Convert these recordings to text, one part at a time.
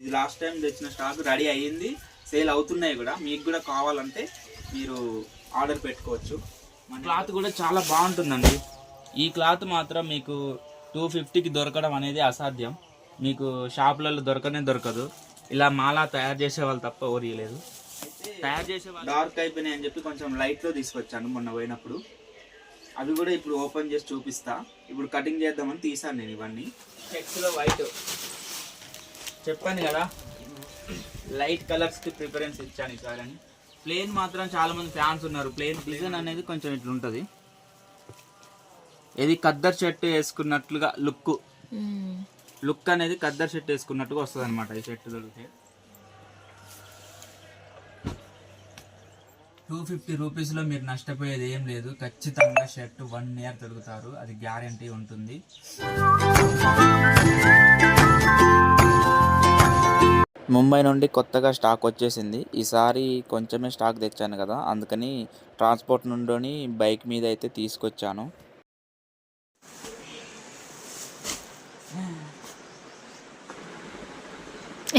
ఇది last time తెచ్చిన stock ready అయ్యింది. సేల్ అవుతున్నాయి కూడా. మీకు కూడా కావాలంటే మీరు ఆర్డర్ పెట్టుకోవచ్చు. క్లాత్ కూడా. చాలా బాగుంటుందండి. ఈ క్లాత్ మాత్రం మీకు టూ ఫిఫ్టీకి దొరకడం అనేది అసాధ్యం. మీకు షాపులలో దొరకనే దొరకదు. ఇలా మాలా తయారు చేసే వాళ్ళు తప్ప ఎవరు లేదు తయారు చేసే వాళ్ళు డార్క్ అయిపోయినాయి అని చెప్పి కొంచెం లైట్లో తీసుకొచ్చాను మొన్న పోయినప్పుడు. అవి కూడా ఇప్పుడు ఓపెన్ చేసి చూపిస్తా. ఇప్పుడు కటింగ్ చేద్దామని తీసాను నేను ఇవన్నీ. చెక్స్లో వైట్ చెప్పాను కదా. లైట్ కలర్స్కి ప్రిఫరెన్స్ ఇచ్చాను ఈసారి అని. ప్లేన్ మాత్రం చాలామంది ఫ్యాన్స్ ఉన్నారు. ప్లేన్ డిజైన్ అనేది కొంచెం ఇట్లా ఉంటుంది ఇది కద్దర్ షర్ట్ వేసుకున్నట్లుగా లుక్ లుక్ అనేది కద్దర్ షర్ట్ వేసుకున్నట్టుగా వస్తుంది అనమాట ఈ షర్ట్ దొరికితే. టూ ఫిఫ్టీ రూపీస్లో మీరు నష్టపోయేది ఏం లేదు. ఖచ్చితంగా షర్ట్ వన్ ఇయర్ దొరుకుతారు. అది గ్యారంటీ ఉంటుంది. ముంబై నుండి కొత్తగా స్టాక్ వచ్చేసింది. ఈసారి కొంచెమే స్టాక్ తెచ్చాను కదా అందుకని ట్రాన్స్పోర్ట్ నుండి బైక్ మీద అయితే తీసుకొచ్చాను.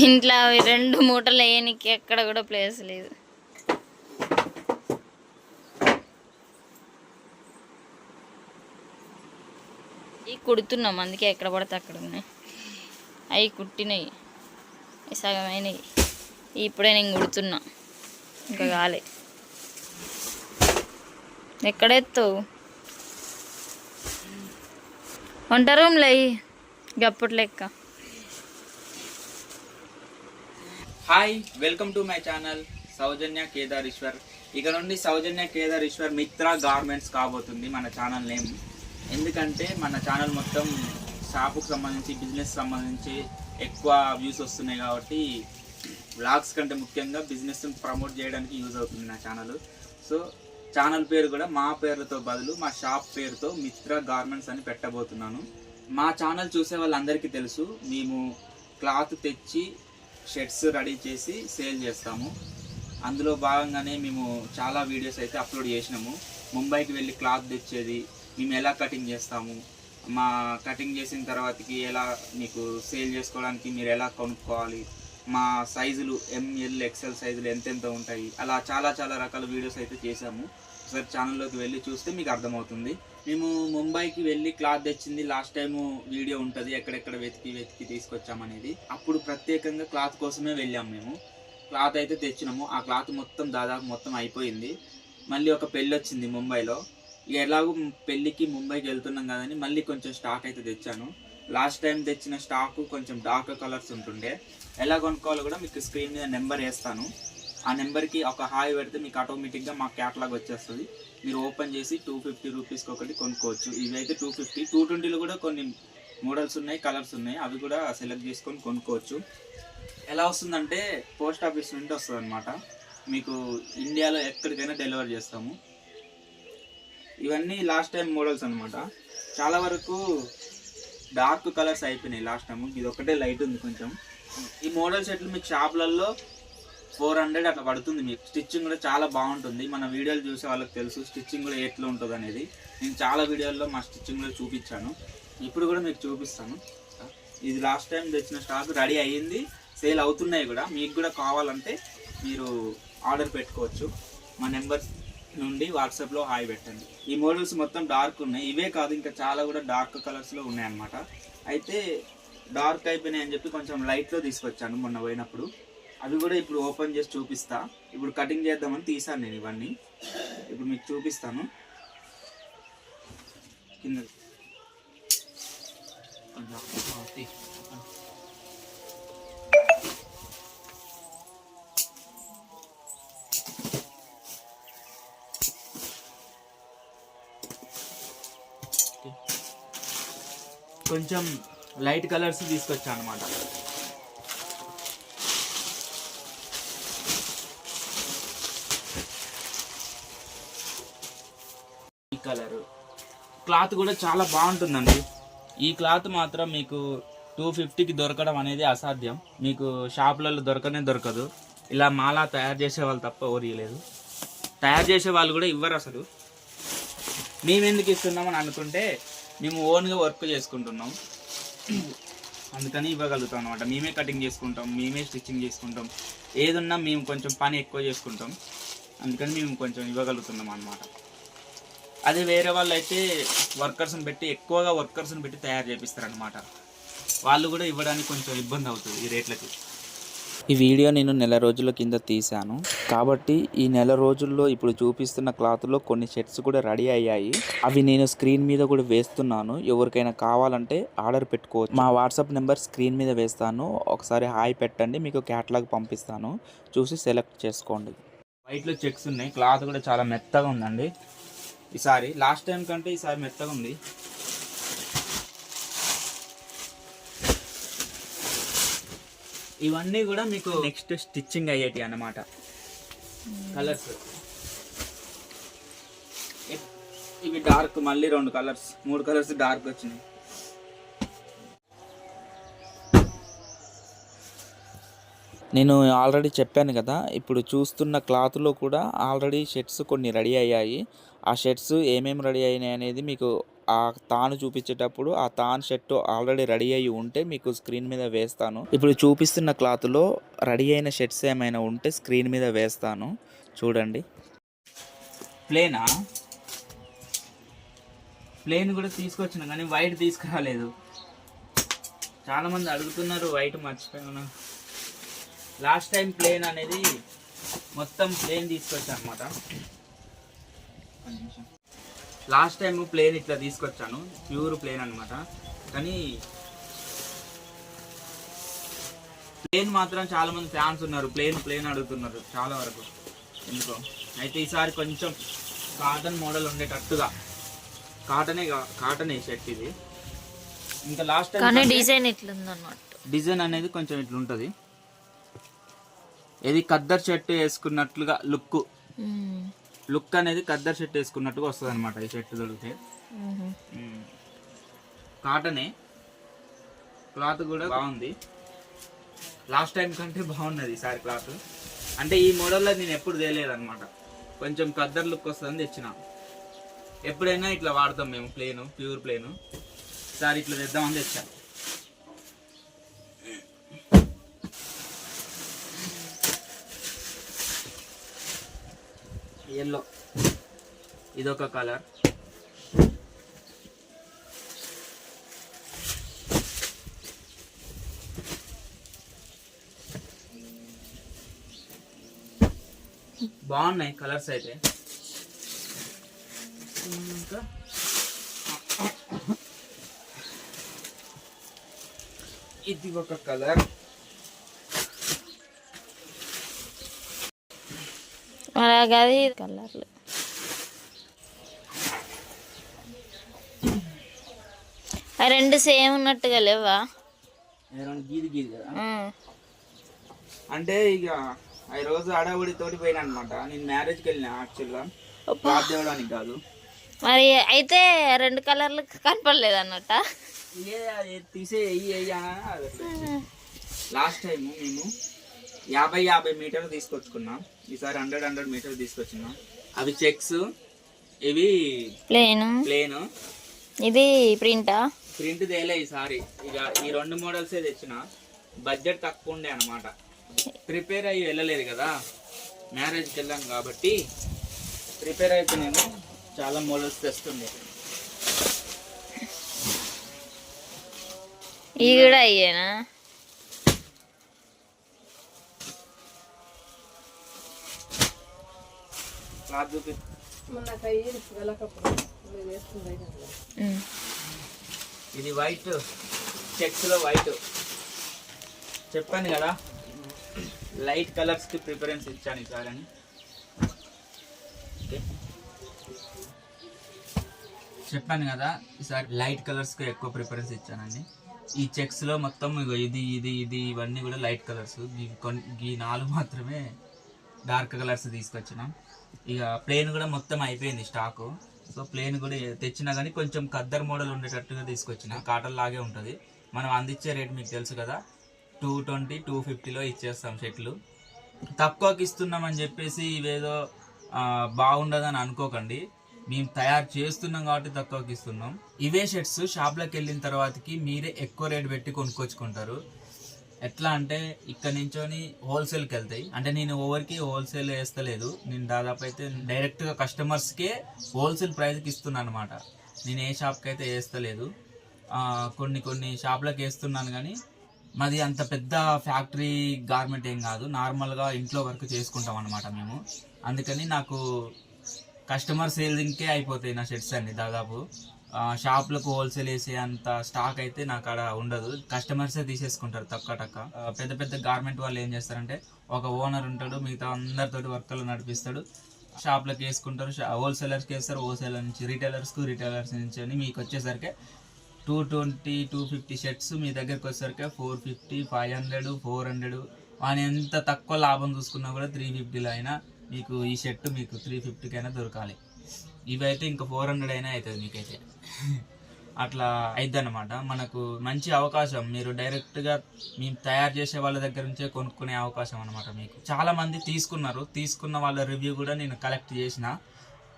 ఇంట్లో అవి రెండు మూటలు వేయనికి ఎక్కడ కూడా ప్లేస్ లేదు. ఈ కుడుతున్నాం అందుకే ఎక్కడ పడితే అక్కడ ఉన్నాయి. అవి కుట్టినాయి. సగమైనవి ఇప్పుడే నేను కుడుతున్నా. ఇంకా కాలే. ఎక్కడెత్తావు? వంట రూమ్లో అయ్యి గప్పుడు లెక్క. Hi welcome to my channel Soujanya Kedareshwar. ఇక నుండి సౌజన్య కేదారీశ్వర్ మిత్ర గార్మెంట్స్ కాబోతుంది మన ఛానల్ నేమ్. ఎందుకంటే మన ఛానల్ మొత్తం షాపుకు సంబంధించి బిజినెస్ సంబంధించి ఎక్కువ వ్యూస్ వస్తున్నాయి కాబట్టి వ్లాగ్స్ కంటే ముఖ్యంగా బిజినెస్ ప్రమోట్ చేయడానికి యూజ్ అవుతుంది నా ఛానల్ సో ఛానల్ పేరు కూడా మా పేర్లతో బదులు మా షాప్ పేరుతో మిత్ర గార్మెంట్స్ అని పెట్టబోతున్నాను. మా ఛానల్ చూసే వాళ్ళందరికీ తెలుసు మేము క్లాత్ తెచ్చి షర్ట్స్ రెడీ చేసి సేల్ చేస్తాము. అందులో భాగంగానే మేము చాలా వీడియోస్ అయితే అప్లోడ్ చేసినాము. ముంబైకి వెళ్ళి క్లాత్ తెచ్చేది మేము ఎలా కటింగ్ చేస్తాము మా కటింగ్ చేసిన తర్వాతకి ఎలా మీకు సేల్ చేసుకోవడానికి మీరు ఎలా కొనుక్కోవాలి? మా సైజులు ఎంఎల్ ఎక్సెల్ సైజులు ఎంతెంత ఉంటాయి? అలా చాలా చాలా రకాల వీడియోస్ అయితే చేసాము ఒకసారి ఛానల్లోకి వెళ్ళి చూస్తే మీకు అర్థమవుతుంది. మేము ముంబైకి వెళ్ళి క్లాత్ తెచ్చింది లాస్ట్ టైం వీడియో ఉంటుంది ఎక్కడెక్కడ వెతికి వెతికి తీసుకొచ్చామనేది. అప్పుడు ప్రత్యేకంగా క్లాత్ కోసమే వెళ్ళాము మేము. క్లాత్ అయితే తెచ్చినాము. ఆ క్లాత్ మొత్తం దాదాపు మొత్తం అయిపోయింది. మళ్ళీ ఒక పెళ్ళి వచ్చింది ముంబైలో. ఇక ఎలాగో పెళ్ళికి ముంబైకి వెళ్తున్నాం కదని మళ్ళీ కొంచెం స్టాక్ అయితే తెచ్చాను. లాస్ట్ టైం తెచ్చిన స్టాక్ కొంచెం డార్క్ కలర్స్ ఉంటుండే. ఎలా కొనుక్కోవాలో కూడా మీకు స్క్రీన్ మీద నెంబర్ వేస్తాను. ఆ నెంబర్కి ఒక హాయ్ పెడితే మీకు ఆటోమేటిక్గా మా క్యాటలాగ్ వచ్చేస్తుంది. మీరు ఓపెన్ చేసి టూ ఫిఫ్టీ రూపీస్కి ఒకటి కొనుక్కోవచ్చు. ఇవి అయితే టూ ఫిఫ్టీ టూ ట్వంటీలో కూడా కొన్ని మోడల్స్ ఉన్నాయి కలర్స్ ఉన్నాయి. అవి కూడా సెలెక్ట్ చేసుకొని కొనుక్కోవచ్చు. ఎలా వస్తుందంటే పోస్ట్ ఆఫీస్ నుండి వస్తుంది అనమాట మీకు ఇండియాలో ఎక్కడికైనా డెలివర్ చేస్తాము. ఇవన్నీ లాస్ట్ టైం మోడల్స్ అనమాట చాలా వరకు డార్క్ కలర్స్ అయిపోయినాయి లాస్ట్ టైం ఇది ఒకటే లైట్ ఉంది కొంచెం. ఈ మోడల్ సెట్లు మీకు షాపులలో ఫోర్ హండ్రెడ్ అట్లా పడుతుంది మీకు. స్టిచ్చింగ్ కూడా చాలా బాగుంటుంది. మన వీడియోలు చూసే వాళ్ళకి తెలుసు స్టిచ్చింగ్ కూడా ఎట్లా ఉంటుంది అనేది. నేను చాలా వీడియోల్లో మా స్టిచ్చింగ్ కూడా చూపించాను. ఇప్పుడు కూడా మీకు చూపిస్తాను. ఇది లాస్ట్ టైం తెచ్చిన స్టాక్ రెడీ అయ్యింది. సేల్ అవుతున్నాయి కూడా. మీకు కూడా కావాలంటే మీరు ఆర్డర్ పెట్టుకోవచ్చు. మా నెంబర్ నుండి వాట్సాప్లో హాయ్ పెట్టండి. ఈ మోడల్స్ మొత్తం డార్క్ ఉన్నాయి. ఇవే కాదు ఇంకా చాలా కూడా డార్క్ కలర్స్లో ఉన్నాయన్నమాట. అయితే డార్క్ అయిపోయినాయి అని చెప్పి కొంచెం లైట్లో తీసుకొచ్చాను మొన్న పోయినప్పుడు. అవి కూడా ఇప్పుడు ఓపెన్ చేసి చూపిస్తా. ఇప్పుడు కటింగ్ చేద్దామని తీసాను నేను ఇవన్నీ. ఇప్పుడు మీకు చూపిస్తాను. కింద కొంచెం లైట్ కలర్స్ తీసుకొచ్చా అనమాట ఈ కలర్. క్లాత్ కూడా చాలా బాగుంటుందండి. ఈ క్లాత్ మాత్రం మీకు టూ ఫిఫ్టీకి దొరకడం అనేది అసాధ్యం. మీకు షాపులలో దొరకనే దొరకదు. ఇలా మాలా తయారు చేసే వాళ్ళు తప్ప ఓరియలేదు తయారు చేసే వాళ్ళు కూడా ఇవ్వరు అసలు. మేము ఎందుకు ఇస్తున్నామని అనుకుంటే మేము ఓన్గా వర్క్ చేసుకుంటున్నాం. అందుకని ఇవ్వగలుగుతాం అనమాట మేమే కటింగ్ చేసుకుంటాం మేమే స్టిచ్చింగ్ చేసుకుంటాం. ఏదున్నా మేము కొంచెం పని ఎక్కువ చేసుకుంటాం. అందుకని మేము కొంచెం ఇవ్వగలుగుతున్నాం అనమాట అదే వేరే వాళ్ళు అయితే వర్కర్స్ని పెట్టి ఎక్కువగా వర్కర్స్ని పెట్టి తయారు చేపిస్తారనమాట వాళ్ళు కూడా ఇవ్వడానికి కొంచెం ఇబ్బంది అవుతుంది ఈ రేట్లకి. ఈ వీడియో నేను నెల రోజుల కింద తీశాను. కాబట్టి ఈ నెల రోజుల్లో ఇప్పుడు చూపిస్తున్న క్లాత్లో కొన్ని షర్ట్స్ కూడా రెడీ అయ్యాయి. అవి నేను స్క్రీన్ మీద కూడా వేస్తున్నాను. ఎవరికైనా కావాలంటే ఆర్డర్ పెట్టుకోవచ్చు. మా వాట్సాప్ నెంబర్ స్క్రీన్ మీద వేస్తాను. ఒకసారి హాయ్ పెట్టండి మీకు క్యాటలాగ్ పంపిస్తాను. చూసి సెలెక్ట్ చేసుకోండి. వైట్లో చెక్స్ ఉన్నాయి. క్లాత్ కూడా చాలా మెత్తగా ఉందండి. ఈసారి లాస్ట్ టైం కంటే ఈసారి మెత్తగా ఉంది. ఇవన్నీ కూడా మీకు నెక్స్ట్ స్టిచ్చింగ్ అయ్యేటి అన్నమాట. కలర్స్ ఇవి డార్క్ మళ్ళీ రెండు కలర్స్ మూడు కలర్స్ డార్క్ వచ్చినాయి. నేను ఆల్రెడీ చెప్పాను కదా ఇప్పుడు చూస్తున్న క్లాత్లో కూడా ఆల్రెడీ షర్ట్స్ కొన్ని రెడీ అయ్యాయి. ఆ షర్ట్స్ ఏమేమి రెడీ అయినాయి అనేది మీకు ఆ తాను చూపించేటప్పుడు ఆ తాను షర్ట్ ఆల్రెడీ రెడీ అయ్యి ఉంటే మీకు స్క్రీన్ మీద వేస్తాను. ఇప్పుడు చూపిస్తున్న క్లాత్లో రెడీ అయిన షర్ట్స్ ఏమైనా ఉంటే స్క్రీన్ మీద వేస్తాను. చూడండి. ప్లేనా? ప్లేన్ కూడా తీసుకొచ్చిన కానీ వైట్ తీసుకురాలేదు. చాలామంది అడుగుతున్నారు వైట్ మర్చిపోయాను. లాస్ట్ టైం ప్లేన్ అనేది మొత్తం ప్లేన్ తీసుకొచ్చా అనమాట లాస్ట్ టైం ప్లేన్ ఇట్లా తీసుకొచ్చాను. ప్యూర్ ప్లేన్ అన్నమాట. కానీ ప్లేన్ మాత్రం చాలా మంది ఫ్యాన్స్ ఉన్నారు. ప్లేన్ ప్లేన్ అడుగుతున్నారు చాలా వరకు. ఎందుకో? అయితే ఈసారి కొంచెం కాటన్ మోడల్ ఉండేటట్టుగా. కాటనే కాటనే షర్ట్ ఇది. ఇంకా లాస్ట్ టైం డిజైన్ ఇట్లుందన్నమాట. డిజైన్ అనేది కొంచెం ఇట్లా ఉంటుంది ఇది ఖద్దర్ షర్ట్ వేసుకున్నట్లుగా లుక్. లుక్ అనేది ఖద్దర్ షర్ట్ వేసుకున్నట్టుగా వస్తుంది అనమాట ఈ షర్ట్ దొరికితే. కాటనే. క్లాత్ కూడా బాగుంది. లాస్ట్ టైం కంటే బాగున్నది ఈసారి క్లాత్. అంటే ఈ మోడల్లో నేను ఎప్పుడు తేలేదు అనమాట కొంచెం ఖద్దర్ లుక్ వస్తుందని తెచ్చిన. ఎప్పుడైనా ఇట్లా వాడతాం మేము ప్లేను ప్యూర్ ప్లేను. ఈసారి ఇట్లా తెద్దామని తెచ్చాను ఎల్లో ఇదొక కలర్ బాగున్నాయి కలర్స్ అయితే. ఇంకా ఇది ఒక కలర్ అలాగే కలర్లు ఆ రెండు సేమ్ ఉన్నట్టుగా లేవా. అంటే ఇక ఆ రోజు అడవుడి తోటి పోయినా అనమాట నేను మ్యారేజ్కి వెళ్ళిన యాక్చువల్గా. క్లాత్ తేవడానికి కాదు. మరి అయితే రెండు కలర్లు కనపడలేదు అన్నట్ట అది తీసే లాస్ట్ టైం మేము యాభై యాభై మీటర్లు తీసుకొచ్చుకున్నాం. ఈసారి హండ్రెడ్ హండ్రెడ్ మీటర్లు తీసుకొచ్చున్నాం. అవి చెక్స్ ఇవి ప్లేన్. ప్లేన్. ఇది ప్రింటా? ప్రింట్ తేలే ఈసారి. ఇక ఈ రెండు మోడల్సే తెచ్చిన. బడ్జెట్ తక్కువ ఉండే అనమాట ప్రిపేర్ అయ్యి వెళ్ళలేదు కదా. మ్యారేజ్కి వెళ్ళాం కాబట్టి ప్రిపేర్ అయితే నేను చాలా మోడల్స్ తెస్తుండే ఇవి కూడా అయ్యేనా? క్లాత్ చూపి. ఉమ్. ఇది వైట్ చెక్స్లో వైట్ చెప్పాను కదా లైట్ కలర్స్కి ప్రిఫరెన్స్ ఇచ్చాను ఈసారి అని. ఓకే. చెప్పాను కదా ఈసారి లైట్ కలర్స్కి ఎక్కువ ప్రిఫరెన్స్ ఇచ్చానండి ఈ చెక్స్లో మొత్తం ఇది ఇది ఇది ఇవన్నీ కూడా లైట్ కలర్స్ ఈ నాలుగు మాత్రమే డార్క్ కలర్స్ తీసుకొచ్చినాం. ఇక ప్లేన్ కూడా మొత్తం అయిపోయింది స్టాకు సో ప్లేన్ కూడా తెచ్చినా కానీ కొంచెం కద్దర్ మోడల్ ఉండేటట్టుగా తీసుకొచ్చిన. కాటన్ లాగే ఉంటుంది. మనం అందించే రేట్ మీకు తెలుసు కదా. టూ ట్వంటీ టూ ఫిఫ్టీలో ఇచ్చేస్తాం షర్ట్లు తక్కువకి ఇస్తున్నామని చెప్పేసి ఇవేదో బాగుండదని అనుకోకండి. మేము తయారు చేస్తున్నాం కాబట్టి తక్కువకి ఇస్తున్నాం. ఇవే షర్ట్స్ షాప్లోకి వెళ్ళిన తర్వాతకి మీరే ఎక్కువ రేట్ పెట్టి కొనుక్కొచ్చుకుంటారు. ఎట్లా అంటే ఇక్కడ నుంచొని హోల్సేల్కి వెళ్తాయి. అంటే నేను ఓవర్కి హోల్సేల్ వేస్తలేదు. నేను దాదాపు అయితే డైరెక్ట్గా కస్టమర్స్కే హోల్సేల్ ప్రైస్కి ఇస్తున్నాను అనమాట నేను ఏ షాప్కి అయితే వేస్తలేదు. కొన్ని కొన్ని షాప్లకు వేస్తున్నాను కానీ మాది అంత పెద్ద ఫ్యాక్టరీ గార్మెంట్ ఏం కాదు. నార్మల్గా ఇంట్లో వర్క్ చేసుకుంటాం అనమాట మేము. అందుకని నాకు కస్టమర్ సేల్సింగ్కే అయిపోతాయి నా షర్ట్స్ అన్ని దాదాపు. షాప్లకు హోల్సేల్ వేసే అంత స్టాక్ అయితే నాకు అక్కడ ఉండదు. కస్టమర్సే తీసేసుకుంటారు తక్కువ టక్క. పెద్ద పెద్ద గార్మెంట్ వాళ్ళు ఏం చేస్తారంటే ఒక ఓనర్ ఉంటాడు మిగతా అందరితోటి వర్కర్లు నడిపిస్తాడు. షాప్లకు వేసుకుంటారు హోల్సేలర్స్కి వేస్తారు హోల్సేలర్ నుంచి రిటైలర్స్కు రిటైలర్స్ నుంచి అని మీకు వచ్చేసరికి two twenty two fifty shirts మీ దగ్గరికి వచ్చేసరికి four fifty five hundred four hundred వాని ఎంత తక్కువ లాభం చూసుకున్నా కూడా త్రీ ఫిఫ్టీలో అయినా మీకు ఈ షర్ట్ మీకు త్రీ ఫిఫ్టీకి అయినా దొరకాలి. ఇవైతే ఇంకా ఫోర్ హండ్రెడ్ అయినా అవుతుంది మీకైతే. అట్లా అయిద్ది అనమాట మనకు మంచి అవకాశం. మీరు డైరెక్ట్గా మేము తయారు చేసే వాళ్ళ దగ్గర నుంచే కొనుక్కునే అవకాశం అనమాట మీకు. చాలామంది తీసుకున్నారు. తీసుకున్న వాళ్ళ రివ్యూ కూడా నేను కలెక్ట్ చేసిన.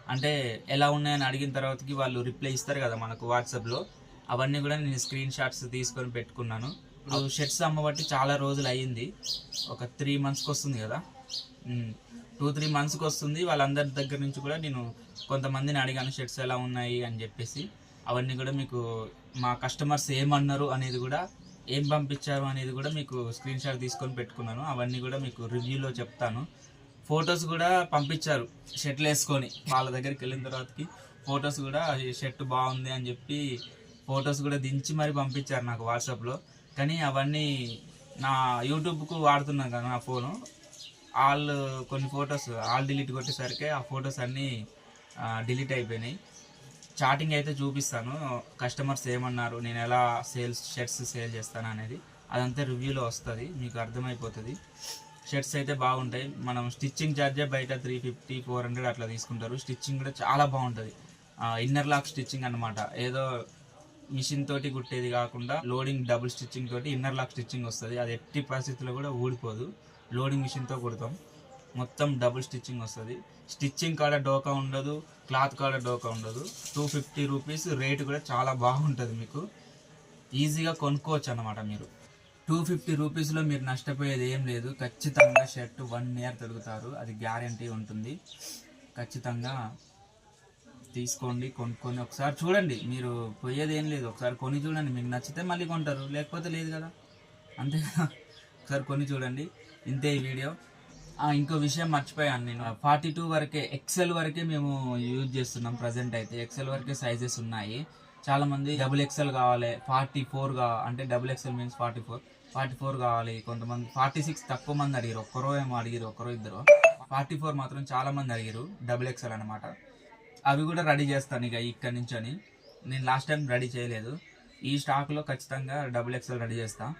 అంటే ఎలా ఉన్నాయని అడిగిన తర్వాతకి వాళ్ళు రిప్లై ఇస్తారు కదా మనకు వాట్సాప్లో అవన్నీ కూడా నేను స్క్రీన్ షాట్స్ తీసుకొని పెట్టుకున్నాను. ఇప్పుడు షర్ట్స్ అమ్మబట్టి చాలా రోజులు అయ్యింది. ఒక త్రీ మంత్స్కి వస్తుంది కదా. టూ త్రీ మంత్స్కి వస్తుంది. వాళ్ళందరి దగ్గర నుంచి కూడా నేను కొంతమందిని అడిగాను షర్ట్స్ ఎలా ఉన్నాయి? అని చెప్పేసి. అవన్నీ కూడా మీకు మా కస్టమర్స్ ఏమన్నారు అనేది కూడా ఏం పంపించారు అనేది కూడా మీకు స్క్రీన్ షాట్ తీసుకొని పెట్టుకున్నాను. అవన్నీ కూడా మీకు రివ్యూలో చెప్తాను. ఫొటోస్ కూడా పంపించారు షర్ట్లు వేసుకొని. వాళ్ళ దగ్గరికి వెళ్ళిన తర్వాతకి ఫొటోస్ కూడా షర్ట్ బాగుంది అని చెప్పి ఫొటోస్ కూడా దించి మరి పంపించారు నాకు వాట్సాప్లో. కానీ అవన్నీ నా యూట్యూబ్కు వాడుతున్నాను కదా నా ఫోను. ఆల్ కొన్ని ఫొటోస్ ఆల్ డిలీట్ కొట్టేసరికి ఆ ఫొటోస్ అన్నీ డిలీట్ అయిపోయినాయి. చాటింగ్ అయితే చూపిస్తాను. కస్టమర్స్ ఏమన్నారు నేను ఎలా సేల్స్ షర్ట్స్ సేల్ చేస్తాను అనేది అదంతా రివ్యూలో వస్తుంది మీకు అర్థమైపోతుంది. షర్ట్స్ అయితే బాగుంటాయి. మనం స్టిచ్చింగ్ ఛార్జే బయట త్రీ ఫిఫ్టీ ఫోర్ హండ్రెడ్ అట్లా తీసుకుంటారు. స్టిచ్చింగ్ కూడా చాలా బాగుంటుంది. ఇన్నర్ లాక్ స్టిచ్చింగ్ అనమాట ఏదో మిషన్ తోటి కుట్టేది కాకుండా లోడింగ్ డబుల్ స్టిచ్చింగ్ తోటి ఇన్నర్ లాక్ స్టిచ్చింగ్ వస్తుంది. అది ఎట్టి పరిస్థితుల్లో కూడా ఊడిపోదు. లోడింగ్ మిషన్తో కుడతాం. మొత్తం డబుల్ స్టిచ్చింగ్ వస్తుంది. స్టిచ్చింగ్ కాడ డోకా ఉండదు క్లాత్ కాడ డోకా ఉండదు. టూ ఫిఫ్టీ రూపీస్ రేట్ కూడా చాలా బాగుంటుంది మీకు. ఈజీగా కొనుక్కోవచ్చు అన్నమాట మీరు. టూ ఫిఫ్టీ రూపీస్లో మీరు నష్టపోయేది ఏం లేదు. ఖచ్చితంగా షర్ట్ వన్ ఇయర్ తిరుగుతారు అది గ్యారంటీ ఉంటుంది. ఖచ్చితంగా తీసుకోండి కొనుక్కొని ఒకసారి చూడండి. మీరు పోయేది ఏం లేదు. ఒకసారి కొని చూడండి. మీకు నచ్చితే మళ్ళీ కొంటారు. లేకపోతే లేదు కదా. అంతే కదా. ఒకసారి కొని చూడండి. ఇంతే ఈ వీడియో. ఇంకో విషయం మర్చిపోయాను నేను. ఫార్టీ టూ వరకే ఎక్సెల్ వరకే మేము యూజ్ చేస్తున్నాం ప్రజెంట్ అయితే. ఎక్సెల్ వరకే సైజెస్ ఉన్నాయి. చాలామంది డబుల్ ఎక్సెల్ కావాలి ఫార్టీ ఫోర్గా అంటే double XL means forty four forty four కావాలి కొంతమంది ఫార్టీ సిక్స్ తక్కువ మంది అడిగారు. ఒక్కరో ఏమో అడిగారు ఒక్కరో ఇద్దరు. ఫార్టీ ఫోర్ మాత్రం చాలా మంది అడిగారు డబుల్ ఎక్సెల్ అనమాట అవి కూడా రెడీ చేస్తాను ఇక ఇక్కడి నుంచి అని. నేను లాస్ట్ టైం రెడీ చేయలేదు. ఈ స్టాక్లో ఖచ్చితంగా డబుల్ ఎక్సెల్ రెడీ చేస్తాను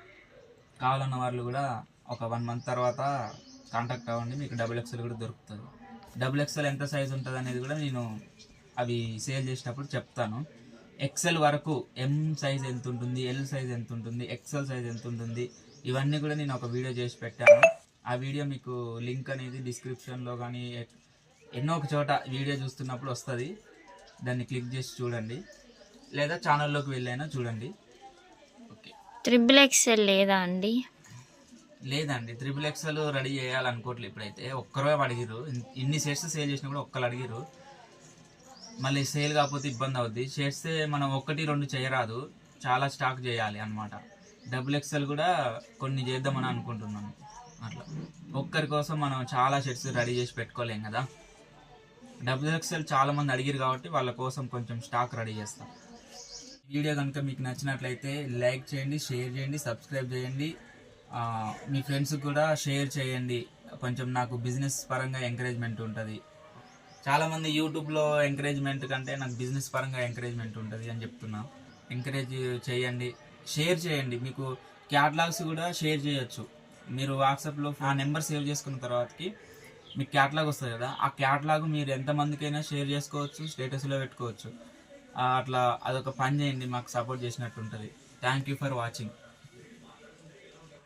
కావాలన్న వాళ్ళు కూడా ఒక వన్ మంత్ తర్వాత కాంటాక్ట్ అవ్వండి మీకు డబుల్ ఎక్సెల్ కూడా దొరుకుతుంది. డబుల్ ఎక్సెల్ ఎంత సైజ్ ఉంటుంది అనేది కూడా నేను అవి సేల్ చేసేటప్పుడు చెప్తాను. ఎక్సెల్ వరకు ఎం సైజ్ ఎంత ఉంటుంది ఎల్ సైజ్ ఎంత ఉంటుంది ఎక్సెల్ సైజ్ ఎంత ఉంటుంది ఇవన్నీ కూడా నేను ఒక వీడియో చేసి పెట్టాను. ఆ వీడియో మీకు లింక్ అనేది డిస్క్రిప్షన్లో కానీ ఎన్నో ఒక చోట వీడియో చూస్తున్నప్పుడు వస్తుంది. దాన్ని క్లిక్ చేసి చూడండి. లేదా ఛానల్లోకి వెళ్ళైనా చూడండి. ఓకే ట్రిపుల్ ఎక్స్ఎల్ లేదా అండి? లేదండి. త్రిబుల్ ఎక్స్ఎల్ రెడీ చేయాలనుకోవట్లేదు ఇప్పుడైతే. ఒక్కరే అడిగిరు ఇన్ని షేర్స్ సేల్ చేసినా కూడా ఒక్కరు అడిగిరు మళ్ళీ సేల్ కాకపోతే ఇబ్బంది అవుద్ది. షర్ట్స్ మనం ఒకటి రెండు చేయరాదు. చాలా స్టాక్ చేయాలి అన్నమాట. డబుల్ ఎక్స్ఎల్ కూడా కొన్ని చేద్దామని అనుకుంటున్నాను. అట్లా. ఒక్కరి కోసం మనం చాలా షర్ట్స్ రెడీ చేసి పెట్టుకోలేం కదా. డబుల్ ఎక్స్ఎల్ చాలా మంది అడిగిరు కాబట్టి వాళ్ళ కోసం కొంచెం స్టాక్ రెడీ చేస్తాం. వీడియో కనుక మీకు నచ్చినట్లయితే లైక్ చేయండి షేర్ చేయండి సబ్స్క్రైబ్ చేయండి. మీ ఫ్రెండ్స్కి కూడా షేర్ చేయండి. కొంచెం నాకు బిజినెస్ పరంగా ఎంకరేజ్మెంట్ ఉంటుంది. చాలామంది యూట్యూబ్లో ఎంకరేజ్మెంట్ కంటే నాకు బిజినెస్ పరంగా ఎంకరేజ్మెంట్ ఉంటుంది అని చెప్తున్నా. ఎంకరేజ్ చేయండి. షేర్ చేయండి. మీకు క్యాటలాగ్స్ కూడా షేర్ చేయొచ్చు. మీరు వాట్సాప్లో ఆ నెంబర్ సేవ్ చేసుకున్న తర్వాతకి మీకు క్యాటలాగ్ వస్తుంది కదా ఆ క్యాటలాగ్ మీరు ఎంతమందికైనా షేర్ చేసుకోవచ్చు స్టేటస్లో పెట్టుకోవచ్చు. అట్లా అదొక పని చేయండి. మాకు సపోర్ట్ చేసినట్టు ఉంటుంది. Thank you for watching.